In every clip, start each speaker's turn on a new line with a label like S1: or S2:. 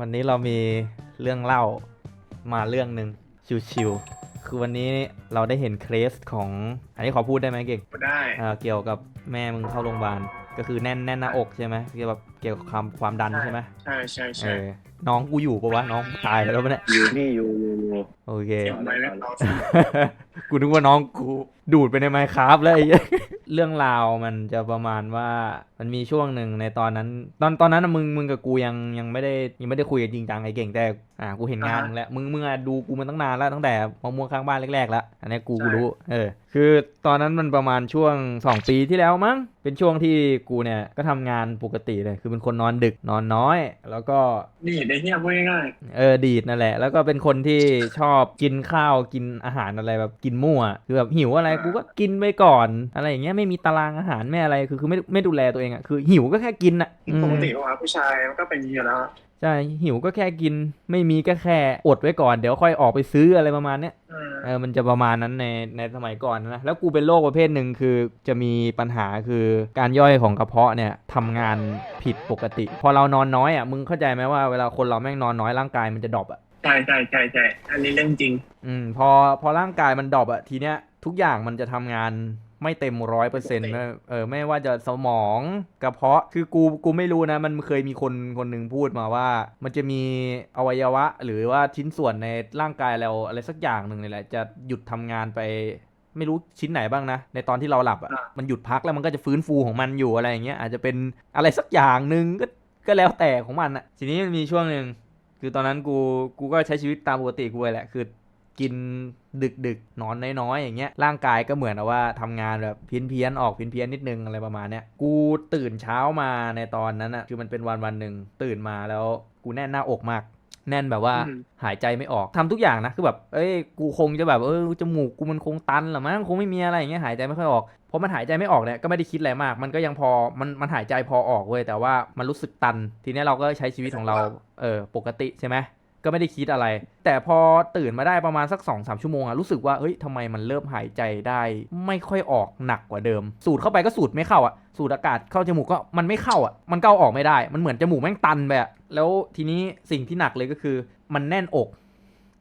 S1: วันนี้เรามีเรื่องเล่ามาเรื่องหนึ่งชิวๆคือวันนี้เราได้เห็นเคสของ อันนี้ขอพูดได้ไหมเก่ง
S2: ได้
S1: อ่าเกี่ยวกับแม่มึงเข้าโรงพยาบาลก็คือแน่นแน่นหน้าอกใช่ไหมเกี่ยวกับเกี่ยวกับความความดันใช่ไหม
S2: ใช่ใช่
S1: เอ
S2: ใช่
S1: อน้องกูอยู่ปะวะน้องตายไปแล้วปะเนี่ย
S3: อยู่นี่อยู่อยู่อยู่
S1: โอเค
S2: เก็บไว้แล้วเรา
S1: กูนึกว่าน้องกูดูดไปในไมค์ครับแล้วไอ้เหี้ยเรื่องราวมันจะประมาณว่ามันมีช่วงหนึ่งในตอนนั้น ตอนตอนนั้นน่ะมึงมึงกับกูยังยังไม่ได้ยังไม่ได้คุยกันจริงจังไอ้เก่งแต่อ่ากูเห็นงานมึงแล้วมึงมึงอะดูกูมันตั้งนานแล้วตั้งแต่มะม่วงข้างบ้านแรกๆแล้วอันนี้กูกูรู้เออคือตอนนั้นมันประมาณช่วง 2 ปีที่แล้วมั้งเป็นช่วงที่กูเนี่ยก็ทำงานปกติเลยคือเป็นคนนอนดึกนอนน้อย แล้วก็
S2: นี่ได้เนี่ยพูดง่าย
S1: เออดีดนั่นแหละ แล้วก็เป็นคนที่ชอบกินข้าวกินอาหารอะไรแบบกินมั่วคือแบบหิวอะไรกูก็กินไปก่อนอะไรอย่างเงี้ยไม่มีตารางอาหารไม่อะไรคือคือไม่ไม่ดูแลตัวเองอะคือ หิวก็แค่กินอะอืม
S2: ๆปกติว่าผู้ชายมันก็เป็นอย่างนี้อยู่แล้ว
S1: ใช่หิวก็แค่กิน ไม่มีก็แค่อดไว้ก่อนเดี๋ยวค่อยออกไปซื้ออะไรประมาณเนี้ย
S2: อืม
S1: เออมันจะประมาณนั้นในในสมัยก่อนนะแล้วกูเป็นโรคประเภทหนึ่งคือจะมีปัญหาคือการย่อยของกระเพาะเนี่ยทำงานผิดปกติ พอเรานอนน้อยอะมึงเข้าใจไหมว่าเวลาคนเราแม่งนอนน้อยร่างกายมันจะดรอปอะ
S2: ใช่ใช่ใช่ใช่อันนี้เรื่องจริง
S1: อืมพอพอร่างกายมันดรอปอะทีเนี้ยทุกอย่างมันจะทำงาน ไม่เต็มร้อยเปอร์เซ็นต์เออไม่ว่าจะสมองกระเพาะคือกูกูไม่รู้นะ มันเคยมีคนคนหนึ่งพูดมาว่า มันจะมีอวัยวะ หรือว่าชิ้นส่วนในร่างกายเราอะไรสักอย่างหนึ่งนี่แหละจะหยุดทำงานไปไม่รู้ชิ้นไหนบ้างนะ ในตอนที่เราหลับอะ
S2: อะ
S1: มันหยุดพักแล้วมันก็จะฟื้นฟูของมันอยู่อะไรอย่างเงี้ยอาจจะเป็นอะไรสักอย่างหนึ่งก็ก็แล้วแต่ของมันอะทีนี้มันมีช่วงหนึ่งคือตอนนั้นกูกูก็ใช้ชีวิตตามปกติกูเลยแหละคือ กินดึกดึกๆนอนน้อยๆอย่างเงี้ยร่างกายก็เหมือนกับว่าทำงานแบบเพี้ยนเพียนๆออกเพี้ยนเพียนๆนิดนึงอะไรประมาณเนี้ยกูตื่นเช้ามาในตอนนั้นอะคือมันเป็นวันวันหนึ่งตื่นมาแล้วกูแน่นหน้าอกมากแน่นแบบว่า
S2: อืม
S1: หายใจไม่ออกทำทุกอย่างนะคือแบบเอ้ยกูคงจะแบบเออจมูกกูมันคงตันหรอมั้งคงไม่มีอะไรอย่างเงี้ยหายใจไม่ค่อยออกพอมันหายใจไม่ออกเนี่ยก็ไม่ได้คิดอะไรมาก มันก็ยังพอมันมันหายใจพอออกเว้ยแต่ว่ามันรู้สึกตัน ทีเนี้ยเราก็ใช้ชีวิตของเราเออปกติใช่ไหม ก็ไม่ได้คิดอะไร แต่พอตื่นมาได้ประมาณสัก2อสชั่วโมงอะรู้สึกว่าเฮ้ยทำไมมันเริ่มหายใจได้ ไม่ค่อยออกหนักกว่าเดิม สูดเข้าไปก็สูดไม่เข้าอะสูดอากาศเข้าจมูกก็มันไม่เข้าอะมันเก้าออกไม่ได้ มันเหมือนจมูกแม่งตันไปอะแล้วทีนี้สิ่งที่หนักเลยก็คือ มันแน่นอก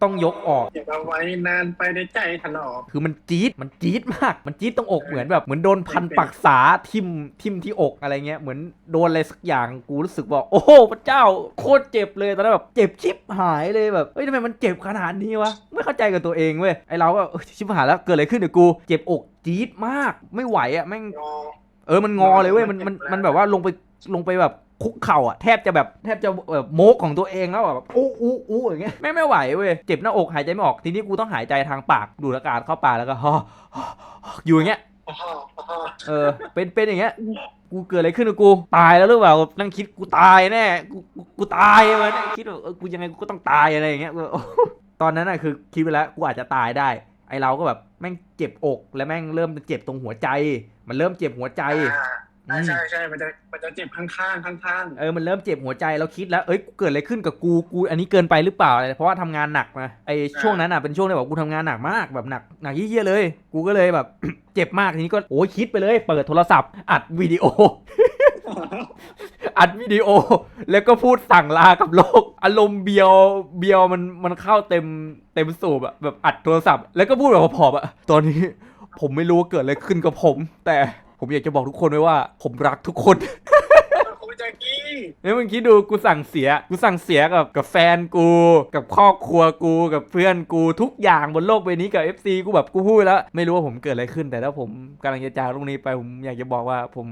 S1: ต้องยกออก
S2: อย่าเอาไว้นานไปในใจถลอก
S1: คือมันจี๊ดมันจี๊ดมาก มันจี๊ดตรงอกเหมือนแบบเหมือนโดนพันปักษาทิมทิมที่อกอะไรเงี้ยเหมือนโดนอะไรสักอย่างกูรู้สึกว่าโอ้โหพระเจ้าโคตรเจ็บเลยตอนนั้นแบบเจ็บชิบหายเลยแบบเฮ้ยทำไมมันเจ็บขนาดนี้วะไม่เข้าใจกับตัวเองเว้ยไอเราก็เอ้ยชิบหายแล้วเกิดอะไรขึ้นเดี๋ยวกู เจ็บอกจี๊ดมากไม่ไหวอะแม่ง
S2: งอ
S1: เออมันงอเลยเว้ยมันมันมันแบบว่าลงไปลงไปแบบ คุกเข่าอะแทบจะแบบแทบจะแบบโมกของตัวเองแล้วแบบอู้อู้อู้อย่างเงี้ยไม่ไม่ไหวเว้ยเจ็บหน้าอกหายใจไม่ออกทีนี้กูต้องหายใจทางปากดูดอากาศเข้าปากแล้วก็ฮออยู่อย่างเงี้ยเออ เป็นเป็นอย่างเงี้ยกูเกิดอะไรขึ้นกับกูตายแล้วหรือเปล่านั่งคิดกูตายแน่กูกูตายเลยนั่งคิดว่าเออกูยังไงกูก็ต้องตายอะไรอย่างเงี้ยตอนนั้นน่ะคือคิดไปแล้วกูอาจจะตายได้ ไอเราก็แบบแม่งเจ็บอก แล้วแม่งเริ่มเจ็บตรงหัวใจ มันเริ่มเจ็บหัวใจ
S2: อ่าใช่ใช่มันจะมันจะเจ็บข้างๆข้าง
S1: เออมันเริ่มเจ็บหัวใจเราคิดแล้วเอ้ยเกิดอะไรขึ้นกับกูกู อันนี้เกินไปหรือเปล่าอะไรเพราะว่าทำงานหนักนะไอช่วงนั้นอะเป็นช่วงที่แบบกูทำงานหนักมากแบบหนักหนักเยี่ยๆเลย กูก็เลยแบบ เจ็บมากทีนี้ก็โอ้ยคิดไปเลย เปิดโทรศัพท์ อัดวิดีโอ อัดวิดีโอ แล้วก็พูดสั่งลากับโลก อารมณ์เบียวเบียวมันมันเข้าเต็มเต็มสูบอะแบบอัดโทรศัพท์ แล้วก็พูดแบบผอมอะตอนนี้ ผมไม่รู้ว่าเกิดอะไรขึ้นกับผม แต่ ผมอยากจะบอกทุกคนไว้ว่า ผมรักทุกคน
S2: ๆคุณจะกี้
S1: เนี่ยมึงคิดดูกูสั่งเสีย กูสั่งเสียกับกับแฟนกู กับครอบครัวกูกับเพื่อนกูทุกอย่างบนโลกใบนี้กับ FC กูแบบกูพูดแล้ว ไม่รู้ว่าผมเกิดอะไรขึ้น แต่ถ้าผมกำลังจะจากโลกนี้ไปผมอยากจะบอกว่าผม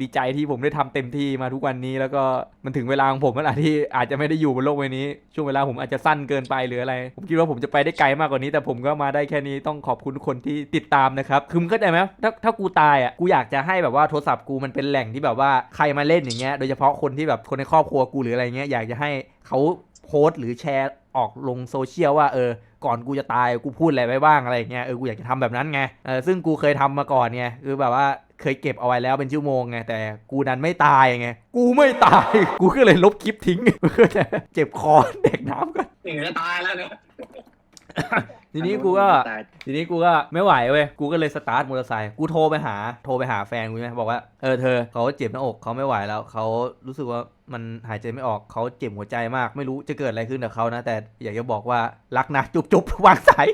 S1: ดีใจที่ผมได้ทำเต็มที่มาทุกวันนี้ แล้วก็มันถึงเวลาของผมแล้วล่ะที่อาจจะไม่ได้อยู่บนโลกใบนี้ ช่วงเวลาผมอาจจะสั้นเกินไปหรืออะไร ผมคิดว่าผมจะไปได้ไกลมากกว่านี้ แต่ผมก็มาได้แค่นี้ต้องขอบคุณคนที่ติดตามนะครับคือมึงเข้าใจไหมถ้าถ้ากูตายอะกูอยากจะให้แบบว่าโทรศัพท์กูมันเป็นแหล่งที่แบบว่าใครมาเล่นอย่างเงี้ยโดยเฉพาะคนที่แบบคนในครอบครัวกูหรืออะไรเงี้ยอยากจะให้เขาโพสต์หรือแชร์ออกลงโซเชียลว่าเออ ก่อนกูจะตายกูพูดอะไรไปบ้างอะไรเงี้ยเออกูอยากจะทำแบบนั้นไงเออซึ่งกูเคยทำมาก่อนไงคือแบบว่าเคยเก็บเอาไว้แล้วเป็นชั่วโมงไงแต่กูนั้นไม่ตายไงกูไม่ตาย กูก็เลยลบคลิปทิ้งเจ็บคอเด็กน้ำกัน
S2: อย่งนี้จะตายแล้วเนี่ย
S1: ทีนี้กูก็
S3: ตาย
S1: ทีนี้กูก็ไม่ไหวเว้ยกูก็เลยสตาร์ทมอเตอร์ไซค์กูโทรไปหาโทรไปหาแฟนกูใช่ไหมบอกว่าเออเธอเขาเจ็บหน้าอกเขาไม่ไหวแล้วเขารู้สึกว่ามันหายใจไม่ออกเขาเจ็บหัวใจมาก ไม่รู้จะเกิดอะไรขึ้นกับเขานะ แต่อยากจะบอกว่ารักนะจุบจุบวางสาย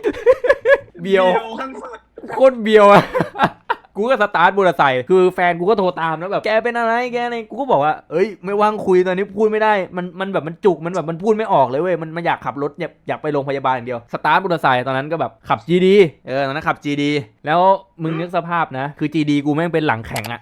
S1: เบียว
S2: ขั้นสุด
S1: โคตรเบียวอะ กูก็สตาร์ทมอเตอร์ไซค์คือแฟนกูก็โทรตามแล้วแบบแกเป็นอะไรแกอะไรกูก็บอกว่าเอ้ยไม่ว่างคุยตอนนี้พูดไม่ได้มันมันแบบมันจุกมันแบบมันพูดไม่ออกเลยเว้ยมันมันอยากขับรถอยากอยากไปโรงพยาบาลอย่างเดียวสตาร์ทมอเตอร์ไซค์ตอนนั้นก็แบบขับ GD เออตอนนั้นขับ GD แล้วมึงนึกสภาพนะ คือ GD กูแม่งเป็นหลังแข็งอะ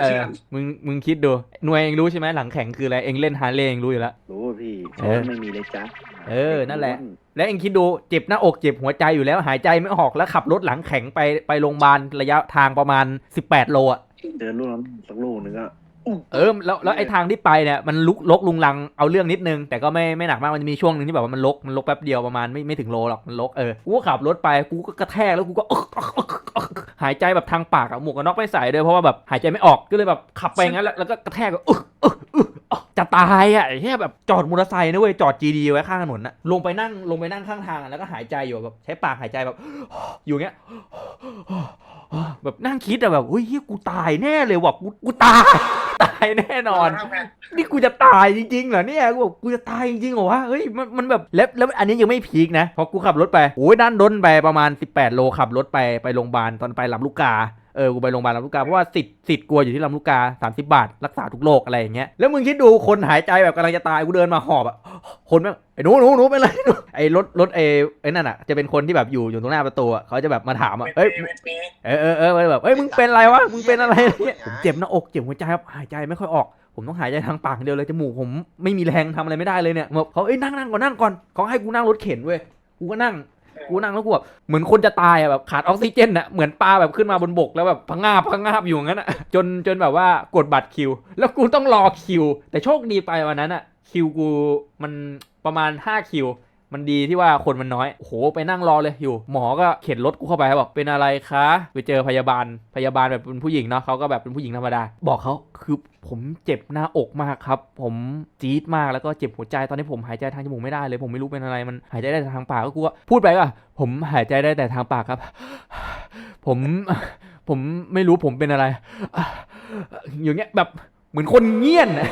S1: เออมึงมึงคิดดูหน่วยเองรู้ใช่ไหมหลังแข็งคืออะไรเองเล่นฮาร์เลย์เองรู้อยู่แล้ว
S3: รู้พี่
S1: เออ
S3: ไม่มีเลยจ้ะ
S1: เออ นั่นแหละ แล้วเองคิดดูเจ็บหน้าอกเจ็บหัวใจอยู่แล้วหายใจไม่ออกแล้วขับรถหลังแข็งไปไปโรงพยาบาลระยะทางประมาณ18โลอะ
S3: เดินลูกนั้นสักลูกหนึ่งก็อุ๊ย
S1: เออแล้วแล้วไอ้ทางที่ไปเนี่ยมันลุกลกลุงลังเอาเรื่องนิดนึง แต่ก็ไม่ไม่หนักมากมันจะมีช่วงหนึ่งที่แบบว่ามันลกมันลกแป๊บเดียวประมาณไม่ไม่ถึงโลหรอกมันลกเออกูก็ขับรถไปกูก็กระแทกแล้วกูก็หายใจแบบทางปากอะหมวกกันน็อกไม่ใส่ด้วยเพราะว่าแบบหายใจไม่ออกก็เลยแบบขับไปงั้นแล้วแล้วก็กระแทกก็อึกอึกอึกอึก จะตายอะไอ้เหี้ยแบบจอดมอเตอร์ไซค์นะเว้ยจอด GD ไว้ข้างถนนนะลงไปนั่งลงไปนั่งข้างทางอะแล้วก็หายใจอยู่แบบใช้ปากหายใจแบบ อยู่เงี้ย แบบนั่งคิดอะแบบเฮ้ยเหี้ยกูตายแน่เลยว่ะกูกูตาย ตายแน่นอน นี่กูจะตายจริงๆเหรอเนี่ยกูบอกกูจะตายจริงๆเหรอวะเฮ้ยมันมันแบบแล้วแล้วอันนี้ยังไม่พีคนะพอกูขับรถไปโอ้ยด้านด้นไปประมาณ 18 โลขับรถไปไปโรงพยาบาลตอนไปลำลูกกา เออกูไปโรงพยาบาลลำลูกกาเพราะว่าสิทธิ์สิทธิ์กลัวอยู่ที่ลำลูกกา30 บาท รักษาทุกโรคอะไรอย่างเงี้ยแล้วมึงคิดดูคนหายใจแบบกำลังจะตายกูเดินมาหอบอะคนแม่งไอ้หนูหนูหนูเป็นไรหนูไอ้รถรถไอ้ไอ้นั่นอะจะเป็นคนที่แบบอยู่อยู่ตรงหน้าประตูอะเขาจะแบบมาถามอะเฮ้ยเออเออเออไปแบบเอ้ยมึงเป็นอะไรวะมึงเป็นอะไรเนี่ยผมเจ็บหน้าอกเจ็บหัวใจครับหายใจไม่ค่อยออกผมต้องหายใจทางปากอย่างเดียวเลยจมูกผมไม่มีแรงทำอะไรไม่ได้เลยเนี่ยบอกเขาเอ้ยนั่งนั่งก่อนนั่งก่อนเขาให้กูนั่งรถเข็นเว้ยกูก็นั่ง กูนั่งแล้วกูแบบเหมือนคนจะตายอะแบบขาดออกซิเจนอะเหมือนปลาแบบขึ้นมาบนบกแล้วแบบพังงาบพังงาบอยู่อย่างนั้นอะจนจนแบบว่ากดบัตรคิว แล้วกูต้องรอคิว แต่โชคดีไปวันนั้นอะคิวกูมันประมาณ5คิว มันดีที่ว่าคนมันน้อยโอ้โหไปนั่งรอเลยอยู่ หมอก็เข็นรถกูเข้าไปบอกเป็นอะไรคะไปเจอพยาบาลพยาบาลแบบเป็นผู้หญิงเนาะเขาก็แบบเป็นผู้หญิงธรรมดา บอกเขาคือผมเจ็บหน้าอกมากครับ ผมจี๊ดมากแล้วก็เจ็บหัวใจตอนนี้ผมหายใจทางจมูกไม่ได้เลย ผมไม่รู้เป็นอะไรมันหายใจได้แต่ทางปากก็กูก็พูดไปก็ผมหายใจได้แต่ทางปากครับ ผมผมไม่รู้ผมเป็นอะไรอย่างเงี้ยแบบเหมือนคนเงียนอะ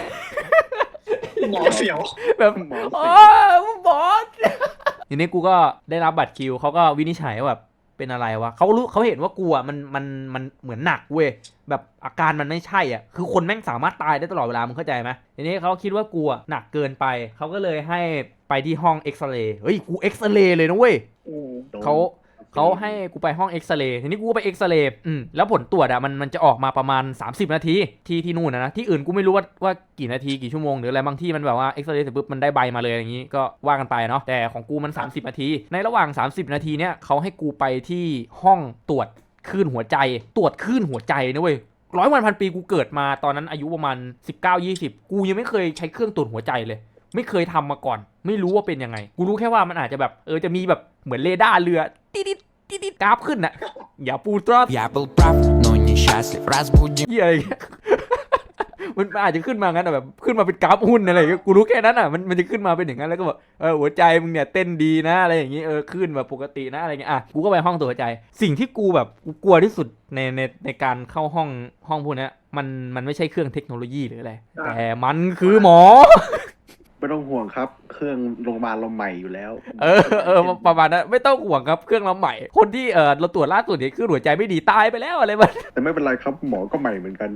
S2: หมอเสียว
S1: แบบ
S3: หมอ
S1: โอ้
S3: สิ
S1: บอส ทีนี้กูก็ได้รับบัตรคิวเขาก็วินิจฉัยว่าแบบเป็นอะไรวะเขารู้เขาเห็นว่ากูอะมันมันมันเหมือนหนักเว้ยแบบอาการมันไม่ใช่อะคือคนแม่งสามารถตายได้ตลอดเวลามึงเข้าใจไหมทีนี้เขาคิดว่ากูอะหนักเกินไปเขาก็เลยให้ไปที่ห้องเอ็กซเรย์เฮ้ยกูเอ็กซเรย์เลยนะเว้ย
S3: โดน
S1: เขา เขาให้กูไปห้องเอ็กซเรย์ทีนี้กูก็ไปเอ็กซเรย์อืมแล้วผลตรวจอะมันมันจะออกมาประมาณ 30 นาทีที่ที่นู่นนะนะที่อื่นกูไม่รู้ว่าว่ากี่นาทีกี่ชั่วโมงหรืออะไรบางที่มันแบบว่าเอ็กซเรย์เสร็จปุ๊บมันได้ใบมาเลยอย่างนี้ก็ว่ากันไปเนาะแต่ของกูมัน 30 นาที ในระหว่าง 30 นาทีเนี้ยเขาให้กูไปที่ห้องตรวจคลื่นหัวใจ ตรวจคลื่นหัวใจนะเว้ยร้อยวันพันปีกูเกิดมาตอนนั้นอายุประมาณ 19-20 กูยังไม่เคยใช้เครื่องตรวจหัวใจเลย ไม่เคยทำมาก่อน ไม่รู้ว่าเป็นยังไง กูรู้แค่ว่ามันอาจจะแบบเออจะมีแบบเหมือนเรดาร์เรือ ติดติดติดติดกราฟขึ้นน่ะ อย่าปูตรอด
S4: Я был прав, но несчастлив. Разбуди
S1: เหี้ยอะไรเงี้ย มันอาจจะขึ้นมางั้นอะแบบขึ้นมาเป็นกราฟหุ้นอะไรอย่างเงี้ยกูรู้แค่นั้นอ่ะมันมันจะขึ้นมาเป็นอย่างนั้นแล้วก็แบบเออหัวใจมึงเนี่ยเต้นดีนะอะไรอย่างงี้เออขึ้นแบบปกตินะอะไรเงี้ยอ่ะกูก็ไปห้องตรวจหัวใจ สิ่งที่กูแบบกูกลัวที่สุดในในในการเข้าห้องห้องพวกเนี้ยมันมันไม่ใช่เครื่องเทคโนโลยีหรืออะไรแต่มันคือหมอ
S3: ไม่ต้องห่วงครับ เครื่องโรงพยาบาลเราใหม่อยู่แล้ว
S1: เออเออประมาณนั้นไม่ต้องห่วงครับเครื่องเราใหม่ คนที่เออเราตรวจล่าสุดเนี่ยคือหัวใจไม่ดีตายไปแล้วอะไรแบบ
S3: แต่ไม่เป็นไรครับหมอก็ใหม่เหมือนกัน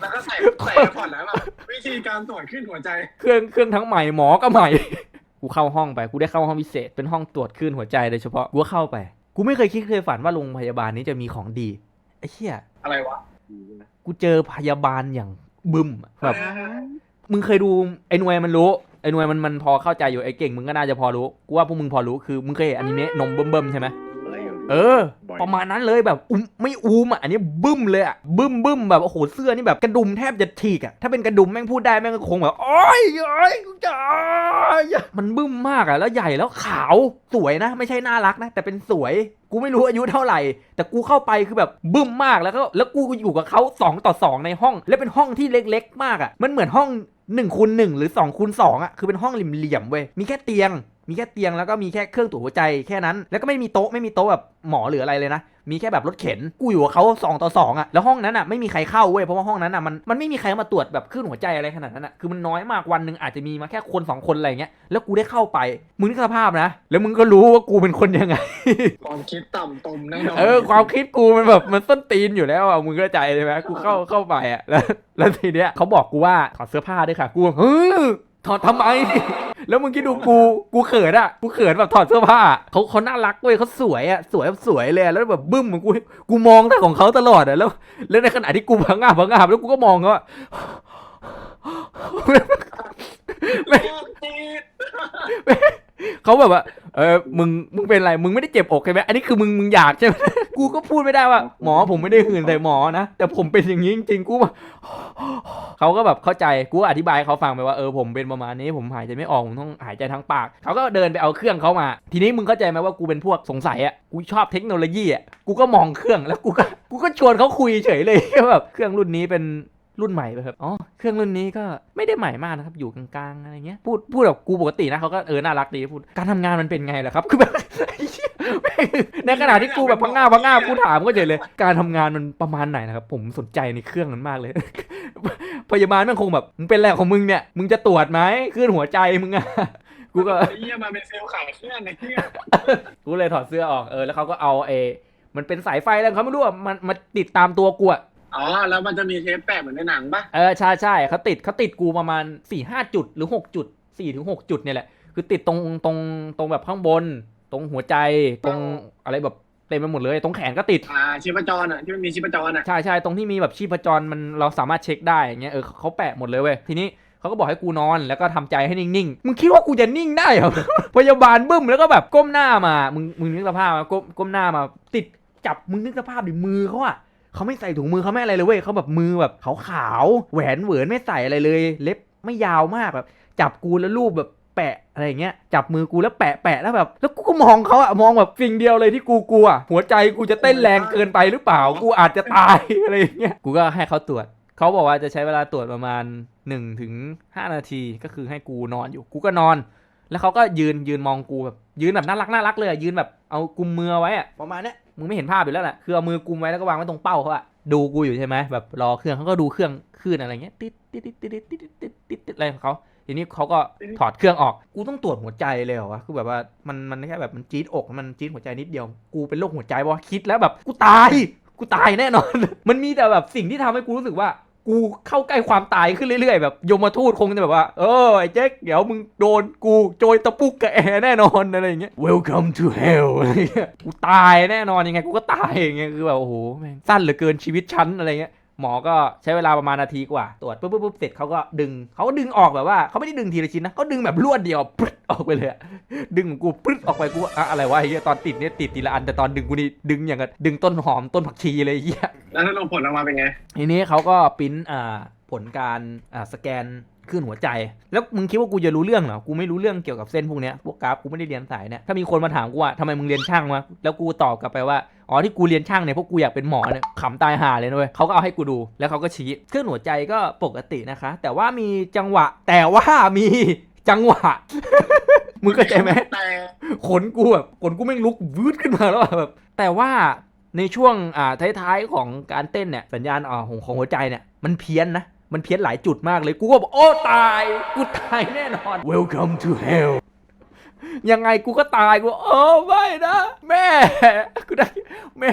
S2: แล้วก็ใส่ใส่ผ่อนแล้วแบบวิธีการตรวจขึ้นหัวใจ
S1: เครื่องเครื่องทั้งใหม่หมอก็ใหม่ กูเข้าห้องไปกูได้เข้าห้องพิเศษเป็นห้องตรวจคลื่นหัวใจโดยเฉพาะกูก็เข้าไป กูไม่เคยคิดเคยฝันว่าโรงพยาบาลนี้จะมีของดีไอ้เหี้ย
S2: อะไรวะ
S1: กูเจอพยาบาลอย่างบึ้มอะแบบ มึงเคยดูไอ้หน่วยมันรู้ไอ้หน่วยมันมันพอเข้าใจอยู่ไอ้เก่งมึงก็น่าจะพอรู้กูว่าพวกมึงพอรู้คือมึงเคยเห็นอนิเมะนมเบิ่มๆใช่ไหม เออ
S3: บ่อย
S1: ประมาณนั้นเลยแบบอุ้มไม่อูมอะอันนี้บึ้มเลยอะบึ้มบึ้มแบบโอ้โหเสื้อนี่แบบกระดุมแทบจะฉีกอะถ้าเป็นกระดุมแม่งพูดได้แม่งก็คงแบบโอ้ยโอ้ยกูจะมันบึ้มมากอะแล้วใหญ่แล้วขาวสวยนะ ไม่ใช่น่ารักนะ แต่เป็นสวย กูไม่รู้อายุเท่าไหร่ แต่กูเข้าไปคือแบบบึ้มมากแล้วก็แล้วกูอยู่กับเขาสองต่อสองในห้อง แล้วเป็นห้องที่เล็ก ๆ มากอะมันเหมือนห้องหนึ่งคูณหนึ่งหรือสองคูณสองอะคือเป็นห้องเหลี่ยมๆเว้ยมีแค่เตียง มีแค่เตียงแล้วก็มีแค่เครื่องตรวจหัวใจแค่นั้น แล้วก็ไม่มีโต๊ะไม่มีโต๊ะแบบหมอหรืออะไรเลยนะ มีแค่แบบรถเข็น กูอยู่กับเขาสองต่อสองอะแล้วห้องนั้นอะไม่มีใครเข้าเว้ย เพราะว่าห้องนั้นอะมันมันไม่มีใครมาตรวจแบบคลื่นหัวใจอะไรขนาดนั้นอะคือมันน้อยมากวันหนึ่งอาจจะมีมาแค่คนสองคนอะไรเงี้ย แล้วกูได้เข้าไป มึงนึกสภาพนะ แล้วมึงก็รู้ว่ากูเป็นคนยังไง
S2: ความคิดต่ำตมแน่นอน
S1: เออความคิดกูมันแบบมันส้นตีนอยู่แล้วอะ มึงเข้าใจใช่ไหมกูเข้าเข้าไปอะ แล้ว แล้วทีเนี้ยเขาบอกกูว่าถอดเสื้อผ้าด้วยค่ะ กูเฮ้ย ถอดทำไม แล้วมึงคิดดูกู กูเขินอะ กูเขินแบบถอดเสื้อผ้าเขาเขาน่ารักเว้ยเขาสวยอะ สวยแบบสวยเลยอะแล้วแบบบึ้มเหมือนกู กูมองแต่ของเขาตลอดอะ แล้ว แล้วในขณะที่กูพังงาบพังงาบแล้วกูก็มองเขาอะ เขาแบบว่า เออมึงมึงเป็นอะไรมึงไม่ได้เจ็บอกใช่ไหมอันนี้คือมึงมึงอยากใช่ไหมกูก็พูดไม่ได้ว่า หมอผมไม่ได้หื่นใส่หมอนะแต่ผมเป็นอย่างนี้จริงๆกูแบบเขาก็แบบเข้าใจกูอธิบายเขาฟังไปว่าเออผมเป็นประมาณนี้ผมหายใจไม่ออกผมต้องหายใจทางปากเขาก็เดินไปเอาเครื่องเขามา ทีนี้มึงเข้าใจไหมว่ากูเป็นพวกสงสัยอะกูชอบเทคโนโลยีอะกูก็มองเครื่องแล้วกูก็กูก็ชวนเขาคุยเฉยเลยแบบเครื่องรุ่นนี้เป็น รุ่นใหม่ไปครับ อ๋อ เครื่องรุ่นนี้ก็ไม่ได้ใหม่มากนะครับ อยู่กลางๆอะไรเงี้ย พูดพูดแบบกูปกตินะเขาก็เออ น่ารักดีพูด การทำงานมันเป็นไงล่ะครับ คือแบบในขณะที่กูแบบพังงาพังงากูถามก็เฉยเลย การทำงานมันประมาณไหนนะครับ ผมสนใจในเครื่องนั้นมากเลย พยาบาลมันคงแบบมึงเป็นอะไรของมึงเนี่ย มึงจะตรวจไหมคลื่นหัวใจมึงอะกูก็
S2: ไอ้เหี้ยมาเป็นเซลล์ขายเครื่องไอ้เหี้ย
S1: กูเลยถอดเสื้อออก เออ แล้วเขาก็เอาเอมันเป็นสายไฟอะไรของเขาไม่รู้อะมันมาติดตามตัวกูอะ
S2: อ๋อ แล้วมันจะมีเทปแปะเหมือนในหนังปะ
S1: เออใช่ใช่เขาติดเขาติดกูประมาณ4ี่ห้าจุดหรือ6จุด4ี่ถึงหจุดเนี่ยแหละ คือติดตรงตรงตรงแบบข้างบน ตรงหัวใจตรงอะไรแบบเต็มไปหมดเลยตรงแขนก็ติด
S2: อ่าชีพจรอะที่มันมีชีพจรอะ
S1: ใช่ใช่ตรงที่มีแบบชีพจรมันเราสามารถเช็คได้อย่างเงี้ยเออเขาแปะหมดเลยเว้ยทีนี้เขาก็บอกให้กูนอนแล้วก็ทำใจให้นิ่งๆ มึงคิดว่ากูจะนิ่งได้เหรอ พยาบาลบึ้มแล้วก็แบบก้มหน้ามา มึงมึงนึกสภาพมาก้มก้มหน้ามา ติดจับมึงนึกสภาพดิมือเขาอะ เขาไม่ใส่ถุงมือเขาไม่อะไรเลยเว้ยเขาแบบมือแบบขาวๆแหวนเหวินไม่ใส่อะไรเลย เล็บไม่ยาวมากแบบจับกูแล้วรูปแบบแปะอะไรอย่างเงี้ยจับมือกูแล้วแปะแปะแล้วแบบ แล้วกูก็มองเขาอะมองแบบสิ่งเดียวเลยที่กูกลัวหัวใจกูจะเต้นแรงเกินไปหรือเปล่า กูอาจจะตายอะไรอย่างเงี้ยกูก็ให้เขาตรวจเขาบอกว่าจะใช้เวลาตรวจประมาณ1ถึง5นาทีก็คือให้กูนอนอยู่กูก็นอน แล้วเขาก็ยืนยืนมองกูแบบยืนแบบน่ารักน่ารักเลยอะยืนแบบเอากุมมือไว้อะประมาณเนี้ย มึงไม่เห็นภาพอยู่แล้วแหละคือเอามือกุมไว้แล้วก็วางไว้ตรงเป้าเขาอะดูกูอยู่ใช่ไหมแบบรอเครื่องเขาก็ดูเครื่องคลื่นอะไรเงี้ยติดติดติดติดติดติดติดติดอะไรของเขาทีนี้เขาก็ถอดเครื่องออก กูต้องตรวจหัวใจเลยเหรอวะ คือแบบว่ามันมันแค่แบบมันจี๊ดอก มันจี๊ดหัวใจนิดเดียว กูเป็นโรคหัวใจวะคิดแล้วแบบกูตาย กูตายแน่นอน มันมีแต่แบบสิ่งที่ทำให้กูรู้สึกว่า กูเข้าใกล้ความตายขึ้นเรื่อยๆ แบบยมทูตคงจะแบบว่า เออไอ้เจ๊กเดี๋ยวมึงโดนกูโจยตะปุกกับแอร์แน่นอนอะไรอย่างเงี้ย Welcome to hell อะไรเงี้ยกูตายแน่นอนยังไงกูก็ตายอย่างเงี้ยคือแบบโอ้โหแม่งสั้นเหลือเกินชีวิตฉันอะไรเงี้ย หมอก็ใช้เวลาประมาณนาทีกว่า ตรวจปุ๊บปุ๊บปุ๊บเสร็จเขาก็ดึงเขาก็ดึงออกแบบว่าเขาไม่ได้ดึงทีละชิ้นนะเขาดึงแบบรวดเดียวปึ๊ดออกไปเลยอะดึงของกูปึ๊ดออกไปกูอะอะไรวะไอ้เหี้ยตอนติดเนี่ยติดทีละอันแต่ตอนดึงกูนี่ดึงอย่างกับดึงต้นหอมต้นผักชีเลยไอ้เหี้ย
S2: แล้วถ้าลงผลออกมาเป็นไง
S1: ทีนี้เขาก็ปริ้นอ่าผลการอ่าสแกน คลื่นหัวใจ แล้วมึงคิดว่ากูจะรู้เรื่องเหรอ กูไม่รู้เรื่องเกี่ยวกับเส้นพวกเนี้ย พวกกราฟกูไม่ได้เรียนสายเนี่ย ถ้ามีคนมาถามกูว่าทำไมมึงเรียนช่างวะ แล้วกูตอบกลับไปว่า อ๋อที่กูเรียนช่างเนี่ยเพราะกูอยากเป็นหมอเนี่ยขำตายห่าเลยนะเว้ยเขาก็เอาให้กูดู แล้วเขาก็ชี้คลื่อนหัวใจก็ปกตินะคะ แต่ว่ามีจังหวะ แต่ว่ามีจังหวะ มึงเข้าใจไหมขนกูแบบขนกูแม่งลุกวืดขึ้นมาแล้วแบบ แต่ว่าในช่วงอ่าท้ายๆของการเต้นเนี่ยสัญญาณอ่าขอของหัวใจเนี่ยมันเพี้ยนนะ มันเพี้ยนหลายจุดมากเลย กูก็บอกโอ้ตาย กูตายแน่นอน Welcome to hell ยังไงกูก็ตายกูโอ้ไม่นะแม่กูได้แม่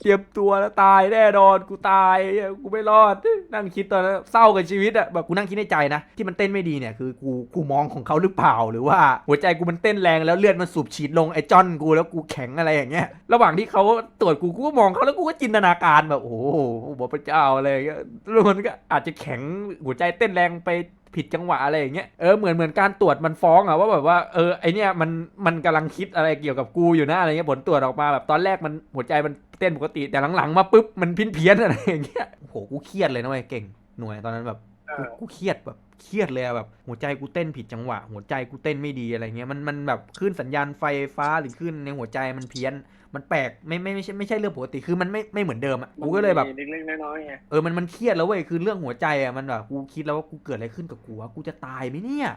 S1: เตรียมตัวแล้วตายแน่นอนกูตายกูไม่รอดนั่งคิดตอนนั้นเศร้ากับชีวิตอะแบบกูนั่งคิดในใจนะที่มันเต้นไม่ดีเนี่ยคือกูกูมองของเขาหรือเปล่าหรือว่า หัวใจกูมันเต้นแรงแล้วเลือดมันสูบฉีดลงไอ้จอนกูแล้วกูแข็งอะไรอย่างเงี้ยระหว่างที่เขาตรวจกูกูก็มองเขาแล้วกูก็จินตนาการแบบโอ้โหบอกพระเจ้าอะไรเงี้ยแล้วมันก็อาจจะแข็งหัวใจเต้นแรงไป ผิดจังหวะอะไรอย่างเงี้ยเออเหมือนเหมือนการตรวจมันฟ้องอะว่าแบบว่าเออไอเนี้ยมันมันกำลังคิดอะไรเกี่ยวกับกูอยู่นะอะไรเงี้ยผลตรวจออกมาแบบตอนแรกมันหัวใจมันเต้นปกติแต่หลังๆมาปุ๊บมันพินเพี้ยนอะไรอย่างเงี้ยโหกูเครียดเลยนะเว้ยเก่งหน่วยตอนนั้นแบบ กูเครียดแบบเครียดเลยอะแบบหัวใจกูเต้นผิดจังหวะ หัวใจกูเต้นไม่ดีอะไรเงี้ยมันมันแบบคลื่นสัญญาณไฟฟ้าหรือคลื่นในหัวใจมันเพี้ยน มันแปลกไม่ไม่ไม่ใช่ไม่ใช่เรื่องปกติคือมันไม่ไม่เหมือนเดิมอะกูก็เลยแบบ
S2: เล็กๆน้อยๆไง
S1: เออมันมันเครียดแล้วเว้ยคือเรื่องหัวใจอะมันแบบกูคิดแล้วว่ากูเกิดอะไรขึ้นกับกูวะกูจะตายไหมเนี่ย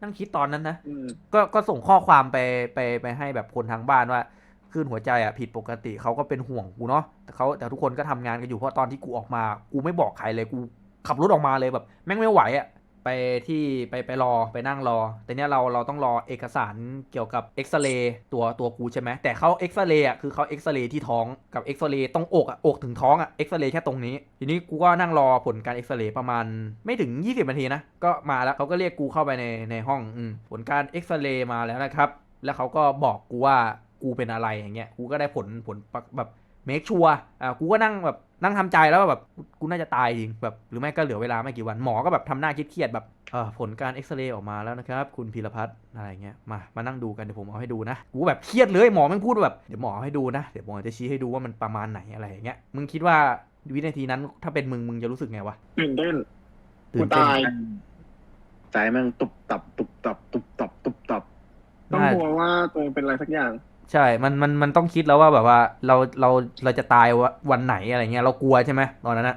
S1: นั่งคิดตอนนั้นนะ
S2: อืม
S1: ก็ก็ส่งข้อความไปไปไปให้แบบคนทางบ้านว่าคลื่นหัวใจอะผิดปกติเขาก็เป็นห่วงกูเนาะแต่เขาแต่ทุกคนก็ทำงานกันอยู่เพราะตอนที่กูออกมา กูไม่บอกใครเลยกู ขับรถออกมาเลยแบบแม่งไม่ไหวอะไปที่ไปไปรอไปนั่งรอ แต่เนี้ยเราเราต้องรอเอกสารเกี่ยวกับเอ็กซเรย์ตัวตัวกูใช่ไหมแต่เขาเอ็กซเรย์อะคือเขาเอ็กซเรย์ที่ท้องกับเอ็กซเรย์ตรงอกอะอกถึงท้องอะเอ็กซเรย์แค่ตรงนี้ ทีนี้กูก็นั่งรอผลการเอ็กซเรย์ประมาณไม่ถึง 20นาทีนะ ก็มาแล้วเขาก็เรียกกูเข้าไปในในห้องอผลการเอ็กซเรย์มาแล้วนะครับ แล้วเขาก็บอกกูว่ากูเป็นอะไรอย่างเงี้ยกูก็ได้ผลผลแบบเมคชัวร์อ่ากูก็นั่งแบบ นั่งทำใจแล้วว่าแบบกูกูน่าจะตายจริงแบบหรือไม่ก็เหลือเวลาไม่กี่วันหมอก็แบบทำหน้าเครียดๆแบบเออผลการเอ็กซเรย์ออกมาแล้วนะครับ คุณพีรพัฒน์อะไรเงี้ยมามานั่งดูกันเดี๋ยวผมเอาให้ดูนะกูแบบเครียดเลยหมอแม่งพูดแบบเดี๋ยวหมอเอาให้ดูนะเดี๋ยวหมอจะชี้ให้ดูว่ามันประมาณไหนอะไรอย่างเงี้ยมึงคิดว่าวินาทีนั้นถ้าเป็นมึงมึงจะรู้สึกไงวะ
S2: ตื่นเต้น
S1: ตื่
S2: กู
S1: นเต้น
S2: ตาย
S3: ใจแม่งตุบตับตุบตับตุบตับตุบตับ
S2: ต้อง
S1: น่า
S2: กลัวว่าตัวเองเป็นอะไรสักอย่าง
S1: ใช่ มัน มัน มันต้องคิดแล้วว่าแบบว่าเรา เรา เราจะตายวะวันไหนอะไรเงี้ย เรากลัวใช่ไหมตอนนั้นอะ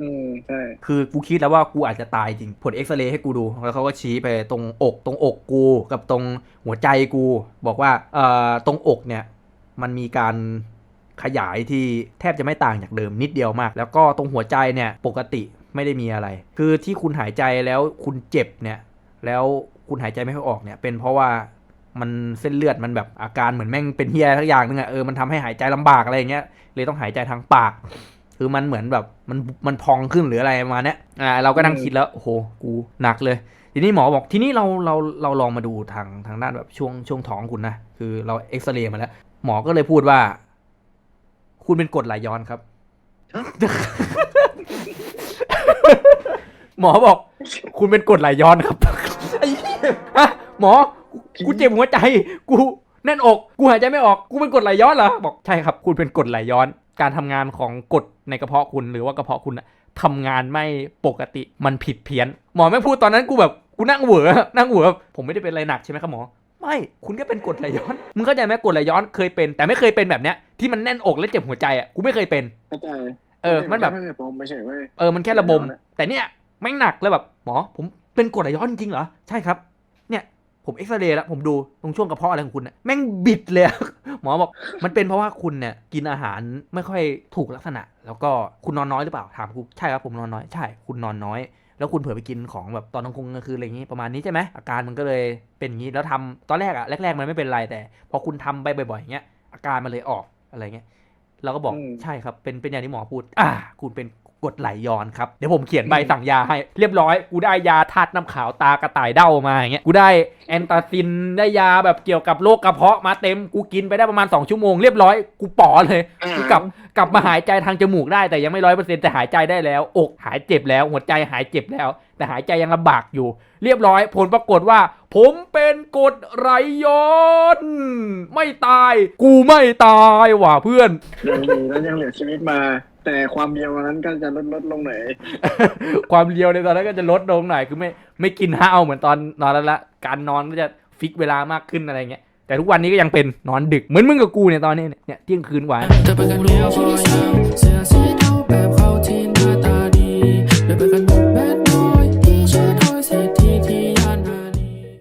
S2: อืมใช่
S1: คือกูคิดแล้วว่ากูอาจจะตายจริง ผลเอ็กซเรย์ให้กูดู แล้วเขาก็ชี้ไปตรงอก ตรงอกกูกับตรงหัวใจกู บอกว่า เอ่อ ตรงอกเนี่ย มันมีการขยายที่แทบจะไม่ต่างจากเดิมนิดเดียวมาก แล้วก็ตรงหัวใจเนี่ยปกติไม่ได้มีอะไร คือที่คุณหายใจแล้วคุณเจ็บเนี่ย แล้วคุณหายใจไม่ค่อยออกเนี่ย เป็นเพราะว่า มันเส้นเลือดมันแบบอาการเหมือนแม่งเป็นเฮียทักอย่างนึงอะเออมันทำให้หายใจลำบากอะไรอย่างเงี้ยเลยต้องหายใจทางปาก คือมันเหมือนแบบมันมันพองขึ้นหรืออะไรมาเนี้ยอ่าเราก็นั่งคิดแล้วโอ้โหกูหนักเลยทีนี้หมอบอกทีนี้เราเราเราลองมาดูทางทางด้านแบบช่วงช่วงท้องคุณนะคือเราเอ็กซเรย์มาแล้ว หมอก็เลยพูดว่า คุณเป็นกรดไหลย้อนครับ หมอบอก คุณเป็นกรดไหลย้อนครับอ้เหี้ยฮะหมอ กูเจ็บหัวใจ กูแน่นอก กูหายใจไม่ออก กูเป็นกรดไหลย้อนเหรอ บอกใช่ครับ คุณเป็นกรดไหลย้อน การทำงานของกรดในกระเพาะคุณ หรือว่ากระเพาะคุณอะทำงานไม่ปกติ มันผิดเพี้ยน หมอไม่งพูดตอนนั้นกูแบบ กูนั่งเหวอนั่งเหวอแบบผมไม่ได้เป็นอะไรหนักใช่ไหมครับหมอ ไม่ คุณก็เป็นกรดไหลย้อน มึงเข้าใจไหมกรดไหลย้อนเคยเป็น แต่ไม่เคยเป็นแบบเนี้ย ที่มันแน่นอกและเจ็บหัวใจอะกูไม่เคยเป็น
S2: เข้าใจ
S1: เออ มันแบบ
S2: ไม่ใช่ผมไม่ใช่เว้ย
S1: เออ มันแค่ระบม แต่เนี่ยแม่งหนักเลยแบบหมอผมเป็นกรดไหลย้อนจริงๆเหรอ ใช่ครับเนี่ย ผมเอ็กซเรย์แล้วผมดูตรงช่วงกระเพาะอะไรของคุณเนี่ยแม่งบิดเลยอะหมอบอกมันเป็นเพราะว่าคุณเนี่ยกินอาหารไม่ค่อยถูกลักษณะ แล้วก็คุณนอนน้อยหรือเปล่าถามกูใช่ครับผมนอนน้อยใช่คุณนอนน้อย แล้วคุณเผลอไปกินของแบบตอนกลางคืนกลางคืนอะไรอย่างงี้ประมาณนี้ใช่ไหมอาการมันก็เลยเป็นอย่างนี้แล้วทำตอนแรกอะแรกๆมันไม่เป็นไรแต่ พอคุณทำไปบ่อยๆอย่างเงี้ยอาการมันเลยออกอะไรเงี้ยเราก็บอก
S2: อืม
S1: ใช่ครับเป็นเป็นอย่างที่หมอพูด อ่า คุณเป็น กรดไหลย้อนครับ เดี๋ยวผมเขียนใบสั่งยาให้เรียบร้อย กูได้ยาธาตุน้ำขาวตากระต่ายเด้ามาอย่างเงี้ย กูได้แอนตาซินได้ยาแบบเกี่ยวกับโรคกระเพาะมาเต็ม กูกินไปได้ประมาณ 2 ชั่วโมงเรียบร้อย กูป๋อเลย
S2: อ่า
S1: กูกลับกลับมาหายใจทางจมูกได้แต่ยังไม่ร้อยเปอร์เซ็นต์แต่หายใจได้แล้ว อกหายเจ็บแล้ว หัวใจหายเจ็บแล้ว แต่หายใจยังลำบากอยู่ เรียบร้อย ผลปรากฏว่า ผมเป็นกรดไหลย้อนไม่ตาย กูไม่ตายว่ะเพื่อน
S2: ยังดีแล้วยังเหลือชีวิตมา แต่ความเบียวนั้นก็จะลดลดลงหน่อย
S1: ความเรียวในตอนนั้นก็จะลดลงหน่อยคือไม่ไม่กินห้าวเหมือนตอนนอนแล้วละการนอนก็จะฟิกเวลามากขึ้นอะไรเงี้ยแต่ทุกวันนี้ก็ยังเป็นนอนดึกเหมือนมึงกับกูเนี่ยตอนนี้เนี่ยเนี่ยเที่ยงคืนหว่า
S4: Te pegué el for you